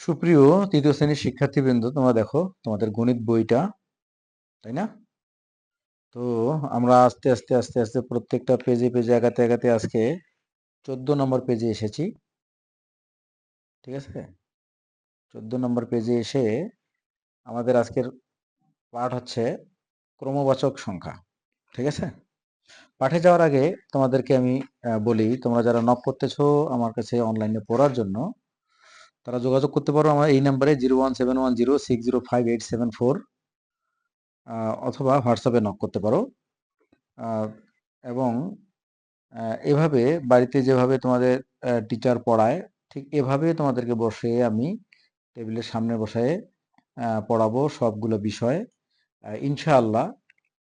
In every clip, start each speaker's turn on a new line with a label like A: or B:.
A: সুপ্রিয় তৃতীয় শ্রেণির শিক্ষার্থীবৃন্দ, তোমরা দেখো তোমাদের গণিত বইটা, তাই না? তো আমরা আস্তে আস্তে আস্তে আস্তে প্রত্যেকটা পেজে পেজে এগাতে এগাতে আজকে চোদ্দ নম্বর পেজে এসেছি। ঠিক আছে? চোদ্দ নম্বর পেজে এসে আমাদের আজকের পাঠ হচ্ছে ক্রমবাচক সংখ্যা। ঠিক আছে? পাঠে যাওয়ার আগে তোমাদেরকে আমি বলি, তোমরা যারা নক করতেছো আমার কাছে অনলাইনে পড়ার জন্য তারা যোগাযোগ করতে পারো আমার এই নাম্বারে zero one seven one zero six zero five eight seven four অথবা হোয়াটসঅ্যাপে নক করতে পারো। এবং এভাবে বাড়িতে যেভাবে তোমাদের টিচার পড়ায়, ঠিক এভাবে তোমাদেরকে বসে আমি টেবিলের সামনে বসায় পড়াবো সবগুলো বিষয়। ইনশাআল্লাহ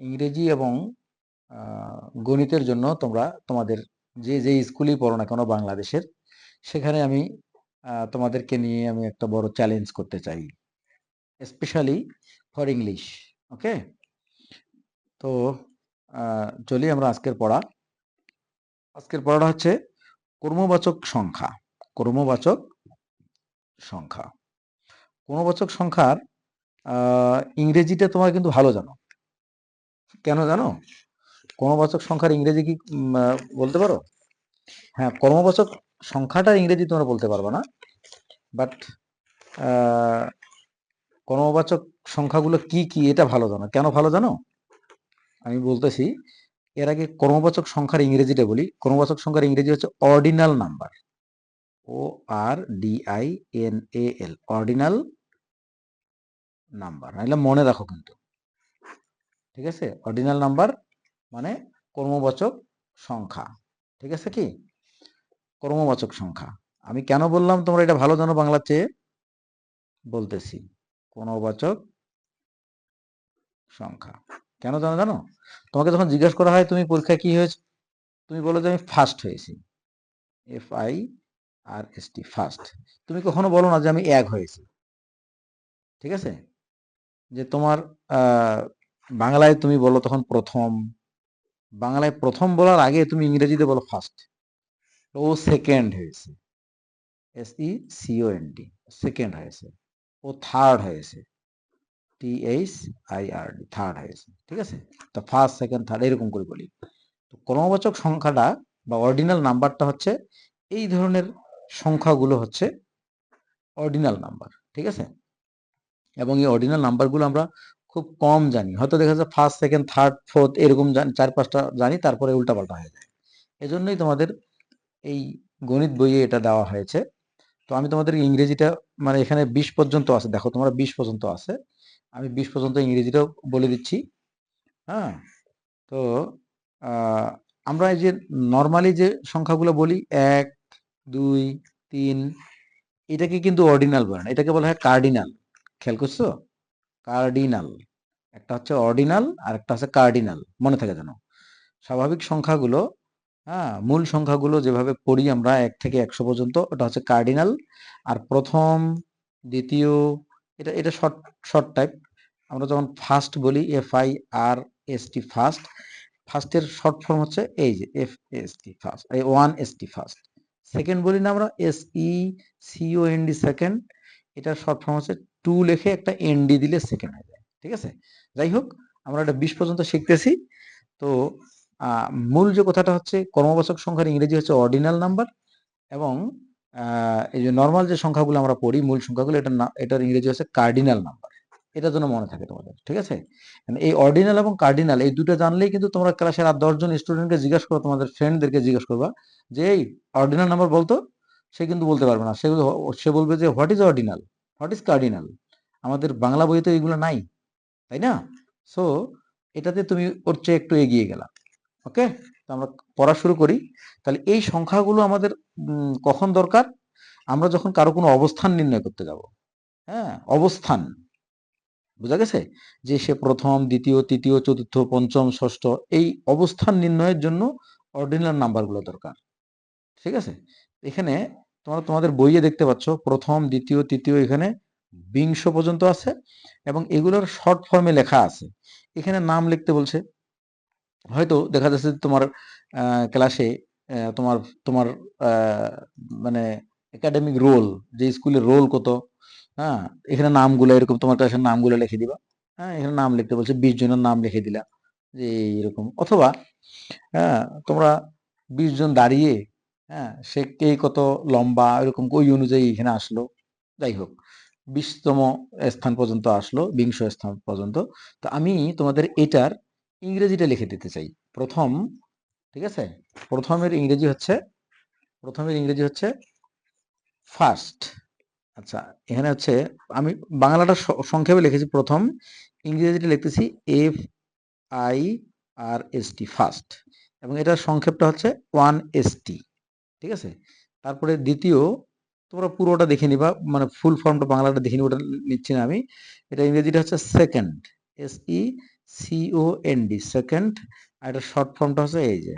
A: ইংরেজি এবং গণিতের জন্য তোমরা তোমাদের যে যে স্কুলেই পড়ো না কেন বাংলাদেশের, সেখানে আমি তোমাদেরকে নিয়ে আমি একটা বড় চ্যালেঞ্জ করতে চাই। স্পেশালি ফর ইংলিশ ওকে তো চলি আমরা আজকের পড়া। আজকের পড়াটা হচ্ছে কর্মবাচক সংখ্যা কর্মবাচক সংখ্যা। কর্মবাচক সংখ্যার আহ, ইংরেজিটা তোমরা কিন্তু ভালো জানো। কেন জানো? কর্মবাচক সংখ্যার ইংরেজি কি বলতে পারো? হ্যাঁ কর্মবাচক সংখ্যাটা ইংরেজি তোমরা বলতে পারবে না বাট কর্মবাচক সংখ্যাগুলো কি কি এটা ভালো জানো। কেন ভালো জানো? আমি বলতেছি, এর আগে কর্মবাচক সংখ্যার ইংরেজিটা বলি, কর্মবাচক সংখ্যার ইংরেজি হচ্ছে ordinal number O R D I N A L ordinal number নাহলে মনে রাখো কিন্তু। ঠিক আছে? অর্ডিনাল নাম্বার মানে কর্মবাচক সংখ্যা। ঠিক আছে কি? কর্মবাচক সংখ্যা। আমি কেন বললাম তোমরা এটা ভালো জানো বাংলা চেয়ে? বলতেছি, কর্মবাচক সংখ্যা। কেন জানো জানো? তোমাকে যখন জিজ্ঞেস করা হয়, তুমি পরীক্ষায় কি হয়েছে? তুমি বলো যে, আমি ফার্স্ট হয়েছি। F I R S T first. তুমি কখনো বলো না যে, আমি এক হয়েছি। ঠিক আছে? যে তোমার বাংলায় তুমি বলো তখন প্রথম। বাংলায় প্রথম বলার আগে তুমি ইংরেজিতে বলো ফার্স্ট। ও সেকেন্ড হয়েছে। S E C O N D second হয়েছে। ও থার্ড হয়েছে। T H I R D third হয়েছে। ঠিক আছে? তো ফার্স্ট সেকেন্ড থার্ড এরকম করে বলি। তো ক্রমবাচক সংখ্যাটা বা অর্ডিনাল নাম্বারটা হচ্ছে এই ধরনের সংখ্যাগুলো হচ্ছে অর্ডিনাল নাম্বার ঠিক আছে? এবং এই অর্ডিনাল নাম্বারগুলো আমরা খুব কম জানি। হয়তো দেখা যায় ফার্স্ট সেকেন্ড থার্ড ফোর্থ এরকম জানি, চার, পাঁচটা জানি, তারপরে উল্টাপাল্টা হয়ে যায়। এজন্যই তোমাদের এই গণিত বইয়ে এটা দেওয়া হয়েছে। তো আমি তোমাদের ইংরেজিটা মানে এখানে বিশ পর্যন্ত আছে। দেখো, তোমরা বিশ পর্যন্ত আছে। আমি বিশ পর্যন্ত ইংরেজিটাও বলে দিচ্ছি। হ্যাঁ? তো আমরা এই যে নর্মালি যে সংখ্যাগুলো বলি, এক, দুই, তিন, এটাকে কিন্তু অর্ডিনাল বলে না। এটাকে বলা হয় কার্ডিনাল খেয়াল করছ? কার্ডিনাল একটা হচ্ছে অর্ডিনাল আর একটা হচ্ছে কার্ডিনাল মনে থাকে যেন। স্বাভাবিক সংখ্যাগুলো হ্যাঁ মূল সংখ্যাগুলো যেভাবে পড়ি আমরা এক থেকে একশো পর্যন্ত, ওটা হচ্ছে কার্ডিনাল আর প্রথম, দ্বিতীয়, এটা এটা শর্ট শর্ট টাইপ আমরা যখন ফার্স্ট বলি F I R S T first ফার্স্টের শর্ট ফর্ম হচ্ছে এই যে এফ এস টি ফার্স্ট এই one S T first second বলি না আমরা S E C O N D second এটার শর্ট ফর্ম হচ্ছে টু লেখে একটা এন ডি দিলে সেকেন্ড হয়ে যায়, ঠিক আছে? যাই হোক, আমরা এটা বিশ পর্যন্ত শিখতেছি, তো মূল যে কথাটা হচ্ছে, কর্মবাচক সংখ্যার ইংরেজি হচ্ছে অর্ডিনাল নাম্বার এবং এই যে নর্মাল যে সংখ্যাগুলো আমরা পড়ি, মূল সংখ্যাগুলো, এটার না, এটার ইংরেজি হচ্ছে কার্ডিনাল নাম্বার এটা যেন মনে থাকে তোমাদের, ঠিক আছে? এই অর্ডিনাল এবং কার্ডিনাল এই দুটো জানলেই কিন্তু তোমরা ক্লাসের আর দশজন স্টুডেন্টকে জিজ্ঞাসা করো তোমাদের ফ্রেন্ডদেরকে জিজ্ঞাসা করবা যে, এই অর্ডিনাল নাম্বার বলতো? সে কিন্তু বলতে পারবে না। সেগুলো সে বলবে যে what is ordinal what is cardinal আমাদের বাংলা বইতে এগুলো নাই। তাই না? সো এটাতে তুমি ওর চেয়ে একটু এগিয়ে গেলা। ওকে আমরা পড়া শুরু করি। তাহলে এই সংখ্যাগুলো আমাদের কখন দরকার? আমরা যখন কারও কোনো অবস্থান নির্ণয় করতে যাব। হ্যাঁ অবস্থান। বোঝা গেছে? যে সে প্রথম, দ্বিতীয়, তৃতীয়, চতুর্থ, পঞ্চম, ষষ্ঠ, এই অবস্থান নির্ণয়ের জন্য অর্ডিনাল নাম্বারগুলো দরকার। ঠিক আছে? এখানে তোমরা তোমাদের বইয়ে দেখতে পাচ্ছ, প্রথম, দ্বিতীয়, তৃতীয় এখানে বিংশ পর্যন্ত আছে এবং এগুলোর শর্ট ফর্মে লেখা আছে। এখানে নাম লিখতে বলছে হয়তো দেখা যাচ্ছে তোমার ক্লাসে তোমার তোমার মানে একাডেমিক রোল যে স্কুলের রোল কত হ্যাঁ? এখানে নামগুলো এরকম, তোমার ক্লাসের নামগুলো লিখে দিবা হ্যাঁ? এখানে নাম লিখতে বলছে, বিশ জনের নাম লিখে দিলা, যে এরকম অথবা হ্যাঁ তোমরা বিশ জন দাঁড়িয়ে হ্যাঁ সে কে কত লম্বা, এরকম ওই অনুযায়ী এখানে আসলো, যাই হোক, বিশতম স্থান পর্যন্ত আসলো, বিংশ স্থান পর্যন্ত। তো আমি তোমাদের এটার ইংরেজিটা লিখে দিতে চাই। প্রথম, ঠিক আছে? প্রথমের ইংরেজি হচ্ছে, প্রথমের ইংরেজি হচ্ছে ফার্স্ট আচ্ছা এখানে হচ্ছে, আমি বাংলাটা সংক্ষেপে লিখেছি। প্রথম ইংরেজিটা লিখতেছি F I R S T first এবং এটার সংক্ষেপটা হচ্ছে ওয়ান এস টি ঠিক আছে? তারপরে দ্বিতীয়, তোমরা পুরোটা দেখে নিবা মানে ফুল ফর্মটা বাংলাটা দেখে নিবা, ওটা নিচ্ছি না আমি। এটা ইংরেজিটা হচ্ছে second S E C O N D second আর এটা শর্ট ফর্মটা হচ্ছে এই যে,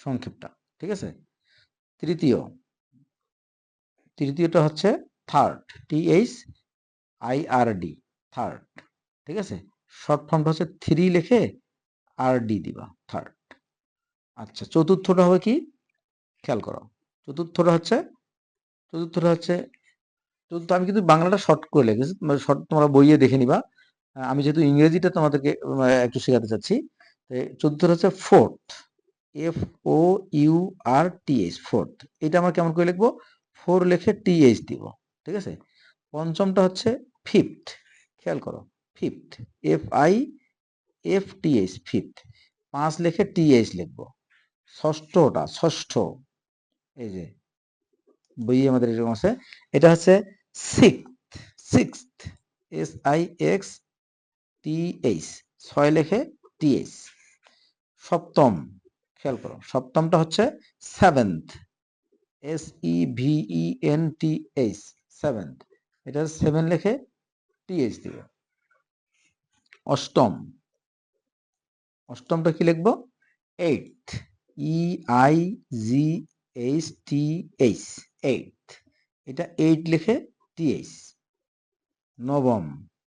A: সংক্ষেপটা, ঠিক আছে? তৃতীয়, তৃতীয়টা হচ্ছে third T H I R D third ঠিক আছে? শর্ট ফর্মটা হচ্ছে থ্রি লিখে আর ডি দিবা থার্ড আচ্ছা চতুর্থটা হবে কি? খেয়াল করো, চতুর্থটা হচ্ছে চতুর্থটা হচ্ছে, চতুর্থ, আমি কিন্তু বাংলাটা শর্ট করে লিখেছি শর্ট তোমরা বইয়ে দেখে নিবা। আমি যেহেতু ইংরেজিটা তোমাদেরকে একটু শেখাতে চাচ্ছি, তো চতুর্থটা হচ্ছে fourth F O U R T H fourth. এটা আমরা কেমন করে লিখব? ফোর লিখে টি এইচ দিব, ঠিক আছে? পঞ্চমটা হচ্ছে ফিফথ খেয়াল করো fifth F I F T H fifth পাঁচ লিখে টি এইচ লিখব। ষষ্ঠটা, ষষ্ঠ, এই যে বইয়ে আমাদের এরকম আছে। এটা হচ্ছে sixth sixth S I X T H, ছয় লেখে টি এইচ। সপ্তম, খেয়াল করো, সপ্তমটা হচ্ছে seventh S E V E N T H seventh এটা সেভেন লেখে টি এইচ দিবে। অষ্টম, অষ্টমটা কি লিখব? Eight E I G H T H eight এটা এইট লিখে টি এইচ। নবম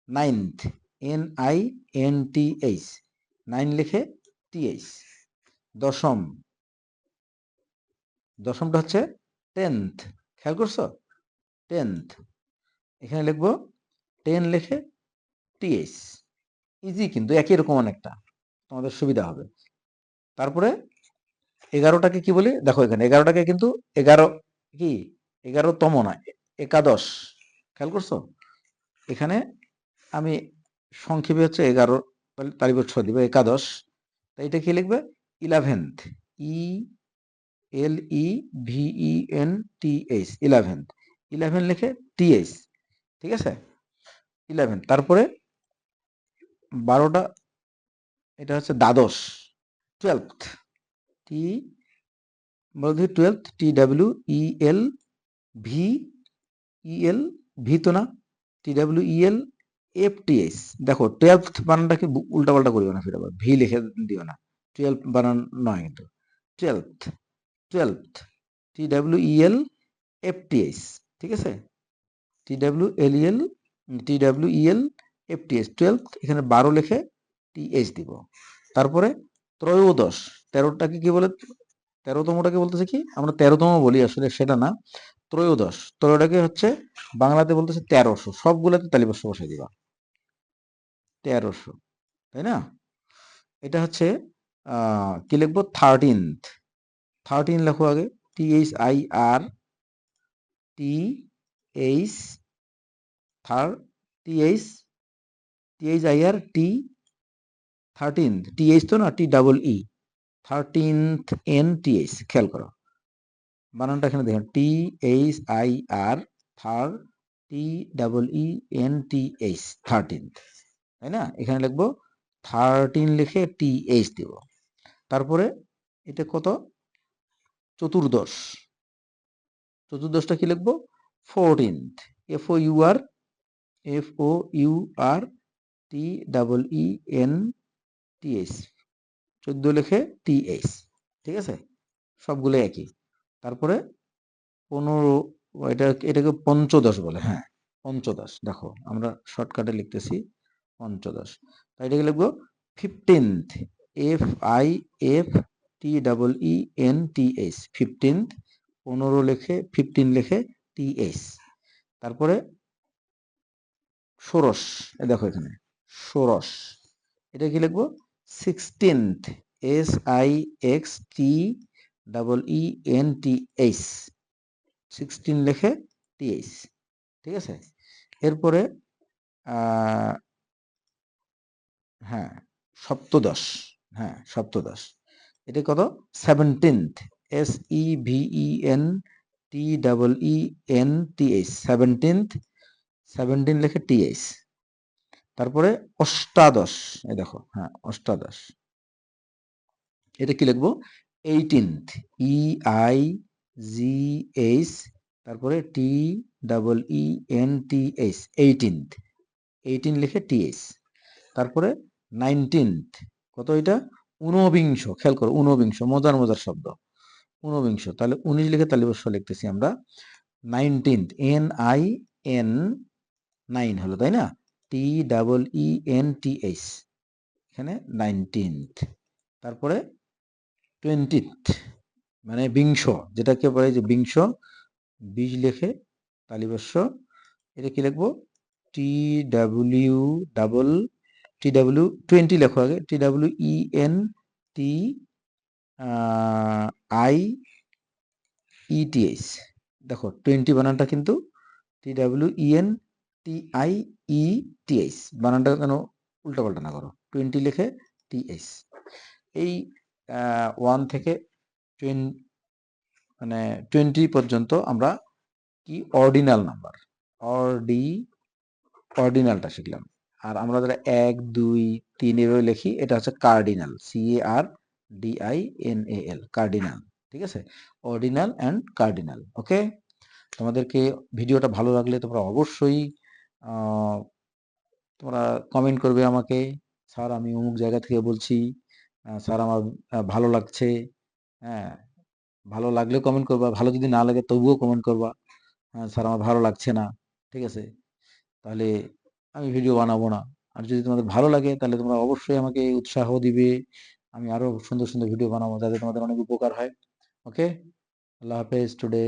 A: ninth N I N T H nine লিখে টি এইচ দশম। দশমটা হচ্ছে টেন্থ খেয়াল করছ? টেন্থ এখানে লিখব টেন লিখে টিএস ইজি কিন্তু, একই রকম অনেকটা, তোমাদের সুবিধা হবে। তারপরে এগারোটাকে কি বলি? দেখো এখানে, এগারোটাকে কিন্তু এগারো, কি? এগারোতম না একাদশ, খেয়াল করছ? এখানে আমি সংক্ষেপে হচ্ছে এগারো তারিখ ছ দিব একাদশ। তাই এটা কি লিখবে? Eleventh E L E V E N T H eleventh eleven লিখে টি এইচ ঠিক আছে? ইলেভেন তারপরে বারোটা, এটা হচ্ছে দ্বাদশ টুয়েলথ টি বলতে twelfth T W E L V E L V তো না? T W E L F T H দেখো টুয়েলথ বানানটাকে উল্টা পাল্টা করিও না ফিরে ভি লিখে দিও না। টুয়েলভ বানান নয় কিন্তু। Twelfth twelfth T W E L F T H ঠিক আছে? T W L E L T W E L F twelve এখানে বারো লিখে টি এইচ দিব। তারপরে ত্রয়োদশ। তেরোটাকে কি বলে? তেরোতমটাকে বলতেছে কি? আমরা তেরোতম বলি আসলে, সেটা না। ত্রয়োদশ। ত্রয়োটাকে হচ্ছে বাংলাতে বলতেছে তেরোশো। সবগুলোতে তালিবর্ষ বসাই দিবা। তেরোশো, তাই না? এটা হচ্ছে কি লিখব? থার্টিনথ থার্টিন লেখো আগে T H I R T H thir T H T H I R T thirteenth T H তো না T double E thirteenth N T H খেয়াল করো। বানানটা এখানে দেখুন T H I R thir T double E N T H thirteenth তাই না? এখানে লিখব থার্টিন লিখে টি এইচ দিব। তারপরে এটা কত? চতুর্দশ। চতুর্দশটা কি লিখব? Fourteenth F O U R F O U R T double E N T H চোদ্দ লিখে টি এইচ ঠিক আছে? সবগুলো একই। তারপরে পনেরো, এটা এটাকে পঞ্চদশ বলে হ্যাঁ পঞ্চদশ। দেখো, আমরা শর্টকাটে লিখতেছি। পঞ্চদশ। তাই এটাকে লিখব fifteenth F I F T double E N T H fifteenth পনেরো লেখে ফিফটিন লেখে টিএস তারপরে ষোড়শ দেখো এখানে, ষোড়শ। এটা কি লিখব? Sixteenth S I X T double E N T H sixteen লেখে টি টিএইচ ঠিক আছে? এরপরে হ্যাঁ সপ্তদশ। হ্যাঁ সপ্তদশ। এটা কত? Seventeenth S E V E N T double E N T H seventeenth seventeen লেখে টি এইচ তারপরে অষ্টাদশ, এই দেখো হ্যাঁ অষ্টাদশ। এটা কি লিখব? Eighteenth E I G H তারপরে T double E N T H eighteenth eighteen লিখে টি এইচ তারপরে নাইনটিন্থ কত এটা? ঊনবিংশ। খেয়াল করো, ঊনবিংশ। মজার মজার শব্দ। ঊনবিংশ। তাহলে উনিশ লিখে তালিবস্য লিখতেছি আমরা। Nineteenth N I N nine হলো, তাই না? T double E N T H এখানে নাইনটিন্থ তারপরে টোয়েন্টিথ মানে বিংশ। যেটাকে বলে যে বিংশ বীজ লেখে তালিবস্য এটা কি লিখব? T W double T W twenty লেখো আগে T W E N T I E T H দেখো টোয়েন্টি বানানটা কিন্তু T W E N T I E T H বানানটা যেন উল্টাপাল্টা না করো। টোয়েন্টি লিখে টিএইচ এই ওয়ান থেকে টোয়েন মানে টোয়েন্টি পর্যন্ত আমরা কি অর্ডিনাল নাম্বার? অর্ডি, অর্ডিনালটা শিখলাম। আর আমরা যারা এক, দুই, তিন এভাবে লিখি, এটা হচ্ছে cardinal C A R D I N A L cardinal ঠিক আছে? অর্ডিনাল অ্যান্ড কার্ডিনাল ওকে তোমাদেরকে ভিডিওটা ভালো লাগলে তোমরা অবশ্যই তোমরা কমেন্ট করবে আমাকে, স্যার আমি অমুক জায়গা থেকে বলছি স্যার আমার ভালো লাগছে হ্যাঁ ভালো লাগলেও কমেন্ট করবা, ভালো যদি না লাগে তবুও কমেন্ট করবা হ্যাঁ স্যার আমার ভালো লাগছে না, ঠিক আছে? তাহলে আমি ভিডিও বানাবো না। আর যদি তোমাদের ভালো লাগে, তাহলে তোমরা অবশ্যই আমাকে উৎসাহ দিবে। আমি আরও সুন্দর সুন্দর ভিডিও বানাবো, যাতে তোমাদের অনেক উপকার হয়। ওকে আল্লাহ হাফেজ টুডে